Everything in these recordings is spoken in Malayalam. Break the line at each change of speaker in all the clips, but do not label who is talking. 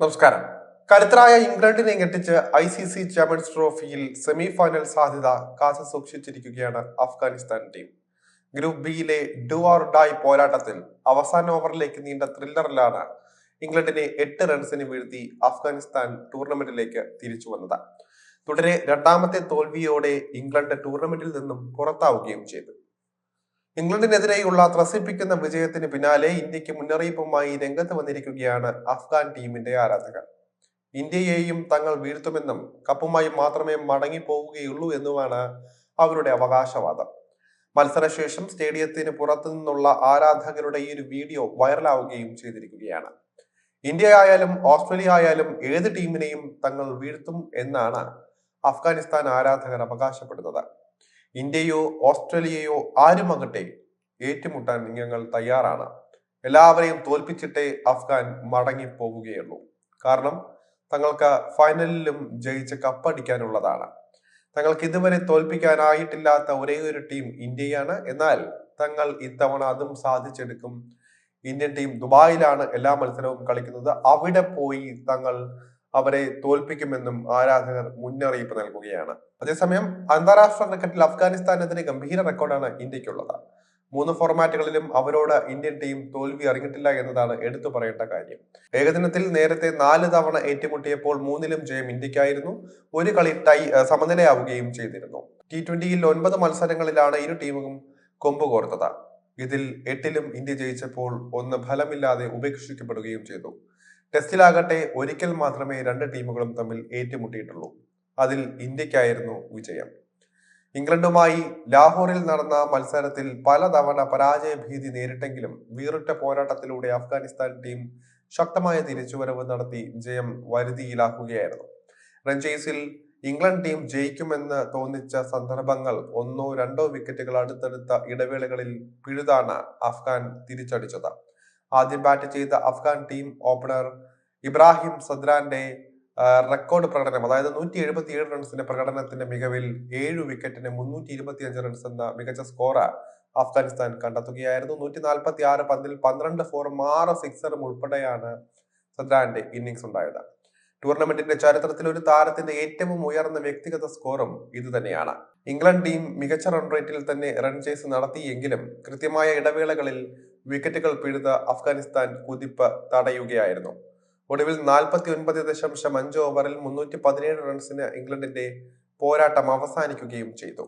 നമസ്കാരം. കരുത്തരായ ഇംഗ്ലണ്ടിനെ ഞെട്ടിച്ച് ഐ സി സി ചാമ്പ്യൻസ് ട്രോഫിയിൽ സെമി ഫൈനൽ സാധ്യത കാസ സൂക്ഷിച്ചിരിക്കുകയാണ് അഫ്ഗാനിസ്ഥാൻ ടീം. ഗ്രൂപ്പ് ബിയിലെ ഡു ഓർ ഡായ് പോരാട്ടത്തിൽ അവസാന ഓവറിലേക്ക് നീണ്ട ത്രില്ലറിലാണ് ഇംഗ്ലണ്ടിനെ എട്ട് റൺസിന് വീഴ്ത്തി അഫ്ഗാനിസ്ഥാൻ ടൂർണമെന്റിലേക്ക് തിരിച്ചു വന്നത്. തുടരെ രണ്ടാമത്തെ തോൽവിയോടെ ഇംഗ്ലണ്ട് ടൂർണമെന്റിൽ നിന്നും പുറത്താവുകയും ചെയ്തു. ഇംഗ്ലണ്ടിനെതിരെയുള്ള ത്രസിപ്പിക്കുന്ന വിജയത്തിന് പിന്നാലെ ഇന്ത്യയ്ക്ക് മുന്നറിയിപ്പുമായി രംഗത്ത് വന്നിരിക്കുകയാണ് അഫ്ഗാൻ ടീമിന്റെ ആരാധകർ. ഇന്ത്യയെയും തങ്ങൾ വീഴ്ത്തുമെന്നും കപ്പുമായി മാത്രമേ മടങ്ങിപ്പോവുകയുള്ളൂ എന്നുമാണ് അവരുടെ അവകാശവാദം. മത്സരശേഷം സ്റ്റേഡിയത്തിന് പുറത്തു നിന്നുള്ള ആരാധകരുടെ ഈ ഒരു വീഡിയോ വൈറലാവുകയും ചെയ്തിരിക്കുകയാണ്. ഇന്ത്യ ആയാലും ഓസ്ട്രേലിയ ആയാലും ഏത് ടീമിനെയും തങ്ങൾ വീഴ്ത്തും എന്നാണ് അഫ്ഗാനിസ്ഥാൻ ആരാധകർ അവകാശപ്പെടുന്നത്. ഇന്ത്യയോ ഓസ്ട്രേലിയയോ ആരുമാകട്ടെ ഏറ്റുമുട്ടാൻ ഞങ്ങൾ തയ്യാറാണ്. എല്ലാവരെയും തോൽപ്പിച്ചിട്ടേ അഫ്ഗാൻ മടങ്ങി പോവുകയുള്ളൂ കാരണം തങ്ങൾക്ക് ഫൈനലിലും ജയിച്ച് കപ്പടിക്കാനുള്ളതാണ് തങ്ങൾക്ക് ഇതുവരെ തോൽപ്പിക്കാനായിട്ടില്ലാത്ത ഒരേ ഒരു ടീം ഇന്ത്യയാണ്. എന്നാൽ തങ്ങൾ ഇത്തവണ അതും സാധിച്ചെടുക്കും. ഇന്ത്യൻ ടീം ദുബായിലാണ് എല്ലാ മത്സരവും കളിക്കുന്നത്. അവിടെ പോയി തങ്ങൾ അവരെ തോൽപ്പിക്കുമെന്നും ആരാധകർ മുന്നറിയിപ്പ് നൽകുകയാണ്. അതേസമയം അന്താരാഷ്ട്ര ക്രിക്കറ്റിൽ അഫ്ഗാനിസ്ഥാനെതിരെ ഗംഭീര റെക്കോർഡാണ് ഇന്ത്യക്കുള്ളത് മൂന്ന് ഫോർമാറ്റുകളിലും അവരോട് ഇന്ത്യൻ ടീം തോൽവി അറിഞ്ഞിട്ടില്ല എന്നതാണ് എടുത്തു പറയേണ്ട കാര്യം. ഏകദിനത്തിൽ നേരത്തെ നാല് തവണ ഏറ്റുമുട്ടിയപ്പോൾ മൂന്നിലും ജയം ഇന്ത്യക്കായിരുന്നു. ഒരു കളി ടൈ സമനിലയാവുകയും ചെയ്തിരുന്നു. ടി ട്വന്റിയിൽ ഒൻപത് മത്സരങ്ങളിലാണ് ഇരു ടീമും കൊമ്പ് കോർത്തത്. ഇതിൽ എട്ടിലും ഇന്ത്യ ജയിച്ചപ്പോൾ ഒന്ന് ഫലമില്ലാതെ ഉപേക്ഷിക്കപ്പെടുകയും ചെയ്തു. ടെസ്റ്റിലാകട്ടെ ഒരിക്കൽ മാത്രമേ രണ്ട് ടീമുകളും തമ്മിൽ ഏറ്റുമുട്ടിയിട്ടുള്ളൂ. അതിൽ ഇന്ത്യക്കായിരുന്നു വിജയം. ഇംഗ്ലണ്ടുമായി ലാഹോറിൽ നടന്ന മത്സരത്തിൽ പലതവണ പരാജയ ഭീതി നേരിട്ടെങ്കിലും വീറിട്ട പോരാട്ടത്തിലൂടെ അഫ്ഗാനിസ്ഥാൻ ടീം ശക്തമായ തിരിച്ചുവരവ് നടത്തി ജയം വരുതിയിലാക്കുകയായിരുന്നു. റഞ്ചേസിൽ ഇംഗ്ലണ്ട് ടീം ജയിക്കുമെന്ന് തോന്നിച്ച സന്ദർഭങ്ങൾ ഒന്നോ രണ്ടോ വിക്കറ്റുകൾ അടുത്തടുത്ത ഇടവേളകളിൽ പിഴുതാണ് അഫ്ഗാൻ തിരിച്ചടിച്ചത്. ആദ്യം ബാറ്റ് ചെയ്ത അഫ്ഗാൻ ടീം ഓപ്പണർ ഇബ്രാഹിം സദ്രാന്റെ റെക്കോർഡ് പ്രകടനം അതായത് നൂറ്റി എഴുപത്തി ഏഴ് റൺസിന്റെ പ്രകടനത്തിന്റെ മികവിൽ ഏഴ് വിക്കറ്റിന് മുന്നൂറ്റി ഇരുപത്തി അഞ്ച് റൺസ് എന്ന മികച്ച സ്കോർ അഫ്ഗാനിസ്ഥാൻ കണ്ടെത്തുകയായിരുന്നു. നൂറ്റി നാൽപ്പത്തി ആറ് പന്തിൽ പന്ത്രണ്ട് ഫോറും ആറ് സിക്സറും ഉൾപ്പെടെയാണ് സദ്രാന്റെ ഇന്നിങ്സ് ഉണ്ടായത്. ടൂർണമെന്റിന്റെ ചരിത്രത്തിൽ ഒരു താരത്തിന്റെ ഏറ്റവും ഉയർന്ന വ്യക്തിഗത സ്കോറും ഇത് തന്നെയാണ്. ഇംഗ്ലണ്ട് ടീം മികച്ച റൺ റേറ്റിൽ തന്നെ റൺ ചേസ് നടത്തിയെങ്കിലും കൃത്യമായ ഇടവേളകളിൽ വിക്കറ്റുകൾ പിഴുത അഫ്ഗാനിസ്ഥാൻ കുതിപ്പ് തടയുകയായിരുന്നു. ഒടുവിൽ നാൽപ്പത്തി ഒൻപത് ദശാംശം അഞ്ച് ഓവറിൽ മുന്നൂറ്റി പതിനേഴ് റൺസിന് ഇംഗ്ലണ്ടിന്റെ പോരാട്ടം അവസാനിക്കുകയും ചെയ്തു.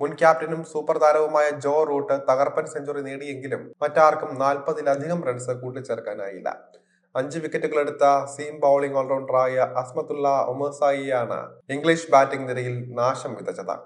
മുൻ ക്യാപ്റ്റനും സൂപ്പർ താരവുമായ ജോ റൂട്ട് തകർപ്പൻ സെഞ്ചുറി നേടിയെങ്കിലും മറ്റാർക്കും നാൽപ്പതിലധികം റൺസ് കൂട്ടിച്ചേർക്കാനായില്ല. അഞ്ച് വിക്കറ്റുകൾ എടുത്ത സീം ബൗളിംഗ് ഓൾറൗണ്ടറായ അസ്മത്തുള്ള ഒമസായിയാണ് ഇംഗ്ലീഷ് ബാറ്റിംഗ് നിരയിൽ നാശം വിതച്ചത്.